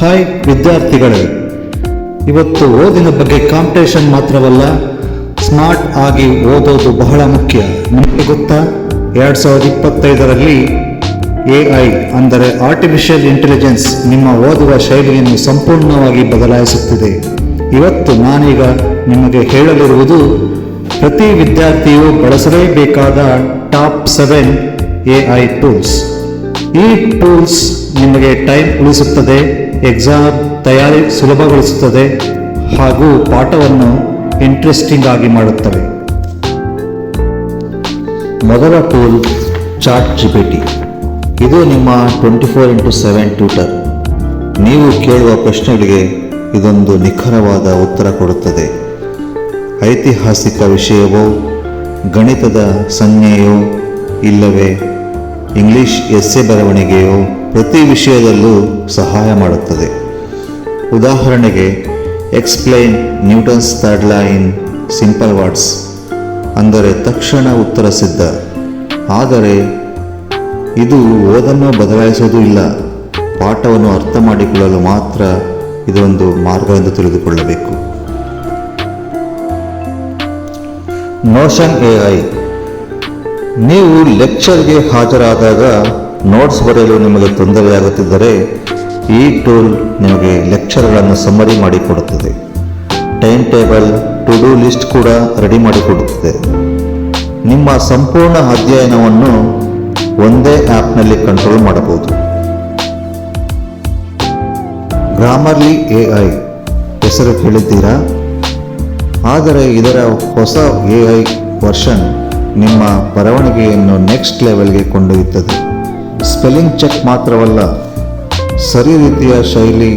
Hi ವಿದ್ಯಾರ್ಥಿಗಳೇ, ಇವತ್ತು ಓದಿನ ಬಗ್ಗೆ ಕಾಂಪಿಟೇಷನ್ ಮಾತ್ರವಲ್ಲ, ಸ್ಮಾರ್ಟ್ ಆಗಿ ಓದೋದು ಬಹಳ ಮುಖ್ಯ. ನಿಮಗೆ ಗೊತ್ತಾ? ಎರಡು ಸಾವಿರದ ಇಪ್ಪತ್ತೈದರಲ್ಲಿ ಎ ಐ ಅಂದರೆ ಆರ್ಟಿಫಿಷಿಯಲ್ ಇಂಟೆಲಿಜೆನ್ಸ್ ನಿಮ್ಮ ಓದುವ ಶೈಲಿಯನ್ನು ಸಂಪೂರ್ಣವಾಗಿ ಬದಲಾಯಿಸುತ್ತಿದೆ. ಇವತ್ತು ನಾನೀಗ ನಿಮಗೆ ಹೇಳಲಿರುವುದು, ಪ್ರತಿ ವಿದ್ಯಾರ್ಥಿಯು ಬಳಸಲೇಬೇಕಾದ top seven A I tools. ಈ ಟೂಲ್ಸ್ ನಿಮಗೆ ಟೈಮ್ ಉಳಿಸುತ್ತದೆ, ಎಕ್ಸಾಮ್ ತಯಾರಿ ಸುಲಭಗೊಳಿಸುತ್ತದೆ ಹಾಗೂ ಪಾಠವನ್ನು ಇಂಟ್ರೆಸ್ಟಿಂಗ್ ಆಗಿ ಮಾಡುತ್ತವೆ. ಮೊದಲ ಟೂಲ್ ಚಾಟ್ ಜಿಪಿಟಿ ಇದು ನಿಮ್ಮ twenty four into seven tutor. ನೀವು ಕೇಳುವ ಪ್ರಶ್ನೆಗಳಿಗೆ ಇದೊಂದು ನಿಖರವಾದ ಉತ್ತರ ಕೊಡುತ್ತದೆ. ಐತಿಹಾಸಿಕ ವಿಷಯವೋ, ಗಣಿತದ ಸಂಜ್ಞೆಯೋ ಇಲ್ಲವೇ ಇಂಗ್ಲಿಷ್ ಎಸ್ಸೆ ಬರವಣಿಗೆಯು ಪ್ರತಿ ವಿಷಯದಲ್ಲೂ ಸಹಾಯ ಮಾಡುತ್ತದೆ. ಉದಾಹರಣೆಗೆ explain Newton's third law in simple words ಅಂದರೆ ತಕ್ಷಣ ಉತ್ತರ ಸಿದ್ಧ. ಆದರೆ, ಇದು ಓದನ್ನು ಬದಲಾಯಿಸುವುದೂ ಇಲ್ಲ. ಪಾಠವನ್ನು ಅರ್ಥ ಮಾಡಿಕೊಳ್ಳಲು ಮಾತ್ರ ಇದೊಂದು ಮಾರ್ಗವೆಂದು ತಿಳಿದುಕೊಳ್ಳಬೇಕು. ನೋಷನ್ ಎ ಐ ನೀವು ಲೆಕ್ಚರ್ಗೆ ಹಾಜರಾದಾಗ ನೋಟ್ಸ್ ಬರೆಯಲು ನಿಮಗೆ ತೊಂದರೆಯಾಗುತ್ತಿದ್ದರೆ ಈ ಟೂಲ್ ನಿಮಗೆ ಲೆಕ್ಚರ್ಗಳನ್ನು ಸಮ್ಮರಿ ಮಾಡಿಕೊಡುತ್ತದೆ. Time table to do list ಕೂಡ ರೆಡಿ ಮಾಡಿಕೊಡುತ್ತದೆ. ನಿಮ್ಮ ಸಂಪೂರ್ಣ ಅಧ್ಯಯನವನ್ನು ಒಂದೇ ಆ್ಯಪ್ನಲ್ಲಿ ಕಂಟ್ರೋಲ್ ಮಾಡಬಹುದು. ಗ್ರಾಮರ್ಲಿ ಎ ಐ ಹೆಸರು ಕೇಳಿದ್ದೀರಾ? ಆದರೆ ಇದರ ಹೊಸ ಎ ಐ ವರ್ಷನ್ ನಿಮ್ಮ ಬರವಣಿಗೆಯನ್ನು ನೆಕ್ಸ್ಟ್ ಲೆವೆಲ್ಗೆ ಕೊಂಡೊಯ್ಯುತ್ತದೆ. ಸ್ಪೆಲ್ಲಿಂಗ್ ಚೆಕ್ ಮಾತ್ರವಲ್ಲ, ಸರಿ ರೀತಿಯ ಶೈಲಿ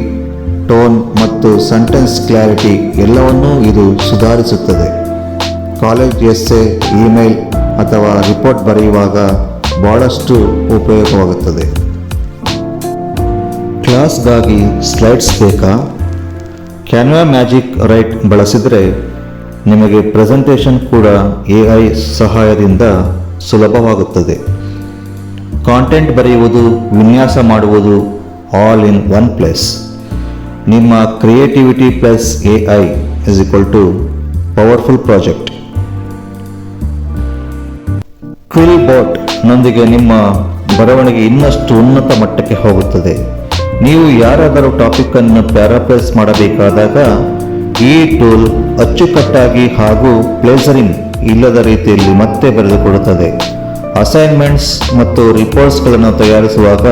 ಟೋನ್ ಮತ್ತು ಸೆಂಟೆನ್ಸ್ ಕ್ಲಾರಿಟಿ ಎಲ್ಲವನ್ನೂ ಇದು ಸುಧಾರಿಸುತ್ತದೆ. ಕಾಲೇಜ್ ಎಸ್ಸೆ ಇಮೇಲ್ ಅಥವಾ ರಿಪೋರ್ಟ್ ಬರೆಯುವಾಗ ಬಹಳಷ್ಟು ಉಪಯೋಗವಾಗುತ್ತದೆ. ಕ್ಲಾಸ್ಗಾಗಿ ಸ್ಲೈಡ್ಸ್ ಬೇಕಾ? ಕ್ಯಾನ್ವಾ ಮ್ಯಾಜಿಕ್ ರೈಟ್ ಬಳಸಿದರೆ ನಿಮಗೆ ಪ್ರೆಸೆಂಟೇಷನ್ ಕೂಡ ಎ ಐ ಸಹಾಯದಿಂದ ಸುಲಭವಾಗುತ್ತದೆ. ಕಾಂಟೆಂಟ್ ಬರೆಯುವುದು, ವಿನ್ಯಾಸ ಮಾಡುವುದು ಆಲ್ ಇನ್ ಒನ್ ಪ್ಲಸ್ ನಿಮ್ಮ creativity plus A I is equal to powerful project QuillBot ನೊಂದಿಗೆ ನಿಮ್ಮ ಬರವಣಿಗೆ ಇನ್ನಷ್ಟು ಉನ್ನತ ಮಟ್ಟಕ್ಕೆ ಹೋಗುತ್ತದೆ. ನೀವು ಯಾರಾದರೂ ಟಾಪಿಕ್ ಅನ್ನು ಪ್ಯಾರಾಪ್ರೈಸ್ ಮಾಡಬೇಕಾದಾಗ ಈ ಟೂಲ್ ಅಚ್ಚುಕಟ್ಟಾಗಿ ಹಾಗೂ ಪ್ಲೇಸರಿಂಗ್ ಇಲ್ಲದ ರೀತಿಯಲ್ಲಿ ಮತ್ತೆ ಬರೆದುಕೊಡುತ್ತದೆ. ಅಸೈನ್ಮೆಂಟ್ಸ್ ಮತ್ತು ರಿಪೋರ್ಟ್ಸ್ಗಳನ್ನು ತಯಾರಿಸುವಾಗ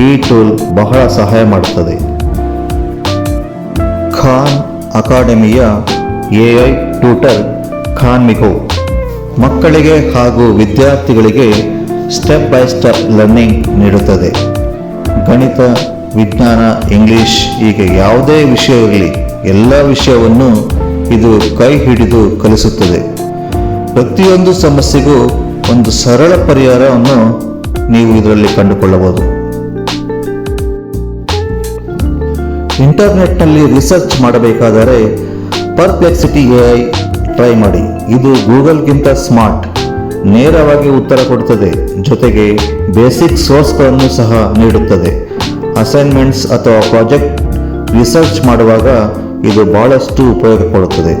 ಈ ಟೂಲ್ ಬಹಳ ಸಹಾಯ ಮಾಡುತ್ತದೆ. ಖಾನ್ ಅಕಾಡೆಮಿಯ A I tutor Khanmigo ಮಕ್ಕಳಿಗೆ ಹಾಗೂ ವಿದ್ಯಾರ್ಥಿಗಳಿಗೆ ಸ್ಟೆಪ್ ಬೈ ಸ್ಟೆಪ್ ಲರ್ನಿಂಗ್ ನೀಡುತ್ತದೆ. ಗಣಿತ, ವಿಜ್ಞಾನ, ಇಂಗ್ಲಿಷ್ ಹೀಗೆ ಯಾವುದೇ ವಿಷಯ ಇರಲಿ ಎಲ್ಲ ವಿಷಯವನ್ನು ಇದು ಕೈ ಹಿಡಿದು ಕಲಿಸುತ್ತದೆ. ಪ್ರತಿಯೊಂದು ಸಮಸ್ಯೆಗೂ ಒಂದು ಸರಳ ಪರಿಹಾರವನ್ನು ನೀವು ಇದರಲ್ಲಿ ಕಂಡುಕೊಳ್ಳಬಹುದು. ಇಂಟರ್ನೆಟ್ನಲ್ಲಿ ರಿಸರ್ಚ್ ಮಾಡಬೇಕಾದರೆ ಪರ್ಪ್ಲೆಕ್ಸಿಟಿ ಐ ಟ್ರೈ ಮಾಡಿ. ಇದು ಗೂಗಲ್ಗಿಂತ ಸ್ಮಾರ್ಟ್, ನೇರವಾಗಿ ಉತ್ತರ ಕೊಡುತ್ತದೆ ಜೊತೆಗೆ ಬೇಸಿಕ್ ಸೋರ್ಸ್ಗಳನ್ನು ಸಹ ನೀಡುತ್ತದೆ. ಅಸೈನ್ಮೆಂಟ್ಸ್ ಅಥವಾ ಪ್ರಾಜೆಕ್ಟ್ ರಿಸರ್ಚ್ ಮಾಡುವಾಗ ಇದು ಬಹಳಷ್ಟು ಉಪಯೋಗ ಕೊಡುತ್ತದೆ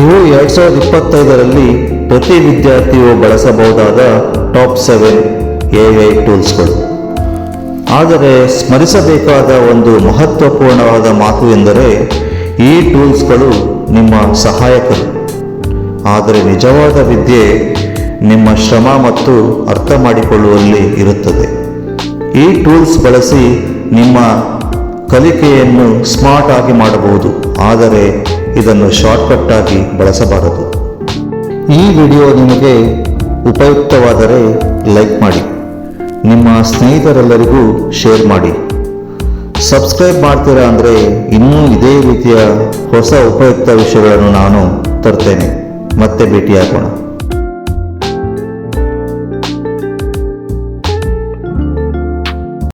ಇವು ಎರಡ್ ಸಾವಿರದ ಇಪ್ಪತ್ತೈದರಲ್ಲಿ ಪ್ರತಿ ವಿದ್ಯಾರ್ಥಿಯು ಬಳಸಬಹುದಾದ ಟಾಪ್ ಸೆವೆನ್ ಎ ಐ ಟೂಲ್ಸ್ಗಳು. ಆದರೆ ಸ್ಮರಿಸಬೇಕಾದ ಒಂದು ಮಹತ್ವಪೂರ್ಣವಾದ ಮಾತು ಎಂದರೆ ಈ ಟೂಲ್ಸ್ಗಳು ನಿಮ್ಮ ಸಹಾಯಕರು. ಆದರೆ ನಿಜವಾದ ವಿದ್ಯೆ ನಿಮ್ಮ ಶ್ರಮ ಮತ್ತು ಅರ್ಥ ಮಾಡಿಕೊಳ್ಳುವಲ್ಲಿ ಇರುತ್ತದೆ. ಈ ಟೂಲ್ಸ್ ಬಳಸಿ ನಿಮ್ಮ ಕಲಿಕೆಯನ್ನು ಸ್ಮಾರ್ಟ್ ಆಗಿ ಮಾಡಬಹುದು. ಆದರೆ ಇದನ್ನು ಶಾರ್ಟ್ಕಟ್ ಆಗಿ ಬಳಸಬಾರದು. ಈ ವಿಡಿಯೋ ನಿಮಗೆ ಉಪಯುಕ್ತವಾದರೆ ಲೈಕ್ ಮಾಡಿ. ನಿಮ್ಮ ಸ್ನೇಹಿತರೆಲ್ಲರಿಗೂ ಶೇರ್ ಮಾಡಿ. ಸಬ್ಸ್ಕ್ರೈಬ್ ಮಾಡ್ತೀರಾ ಅಂದರೆ ಇನ್ನೂ ಇದೇ ರೀತಿಯ ಹೊಸ ಉಪಯುಕ್ತ ವಿಷಯಗಳನ್ನು ನಾನು ತರ್ತೇನೆ. ಮತ್ತೆ ಭೇಟಿಯಾಗೋಣ.